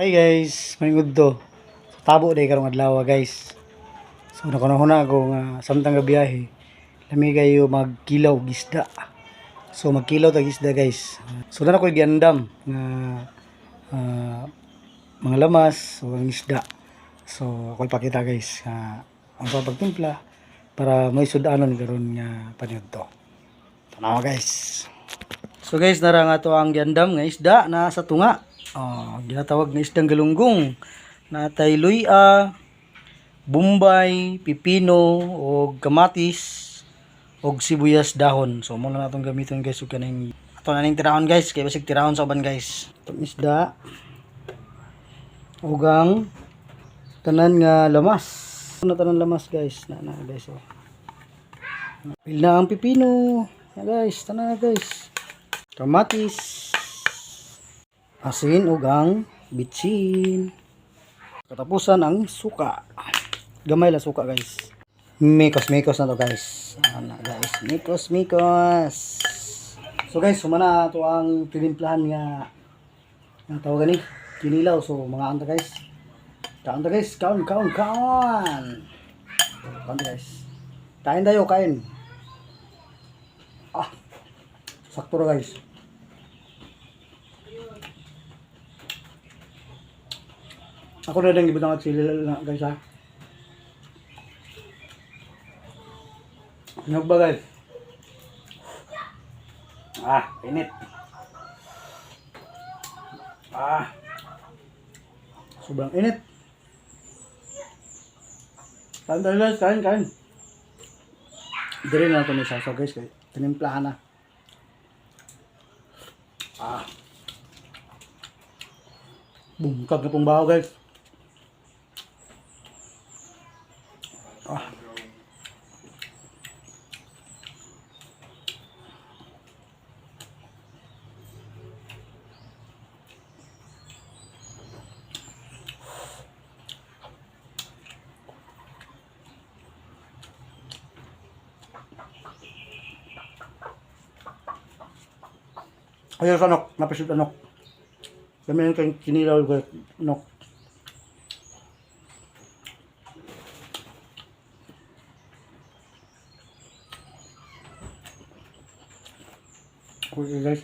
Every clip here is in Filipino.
Hi guys, may to. Tabo day karong adlaw guys. So nakunahuna ako nga samtang gabiyahe. Lami kayo magkilaw og isda. So magkilaw tag isda guys. So na ko giandam nga ah, mga lamas o ang isda. So ako ipakita guys nga ang pagtimpla para may sudanon karon nga paniud to. Tanawa guys. So guys, nara nga to ang giandam nga isda na sa tunga. Oh, ginatawag nga isdang galunggong. Natay luya, bumbay, pipino, o kamatis, o sibuyas dahon. So, muna na itong gamiton guys. Ug kaning ato na tirahon guys. Kaya basig tirahon sa uban guys. Itong isda. Ugang tanan nga lamas. Ano tanan lamas guys? Na na guys. Oh. Pil na ang pipino. Yan guys, tanan na guys. Kamatis. Asin ug ang bitsin. Katapusan ang suka. Gamay lang suka guys. Mikos mikos na to guys. Ano guys, mikos mikos. So guys, sumana to ang tinimplahan nga nga tawag ni kinilaw so mga anta guys. Kaon guys, kaon kaon kaon. Kaon guys. Kain tayo, kain. Ah. Sakto guys. Ako na lang ibutang at sila na guys ha. Ano ba guys? Ah, init. Ah. Sobrang init. Kain tayo guys, kain, kain. Dire na ito ni Sasaw guys, tinimplahan na. Ah. Bungkag na pong baho guys. Ah. Ayun sa nok, napisod anok. Kami yung kang kinilaw ko nok. Okay guys.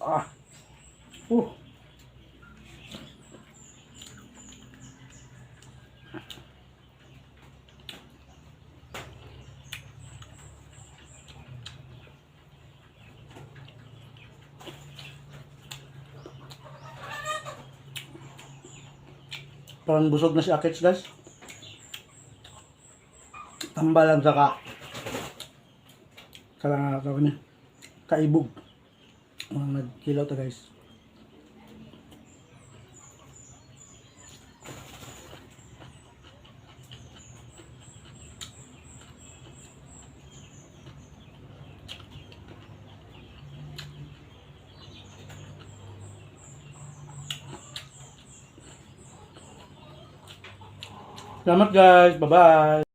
Ah. Uh. Parang busog na si Akits guys. Tambal lang sa ka. Sa tawag niya. Kaibog. Mga nagkilaw to guys. Salamat guys. Bye-bye.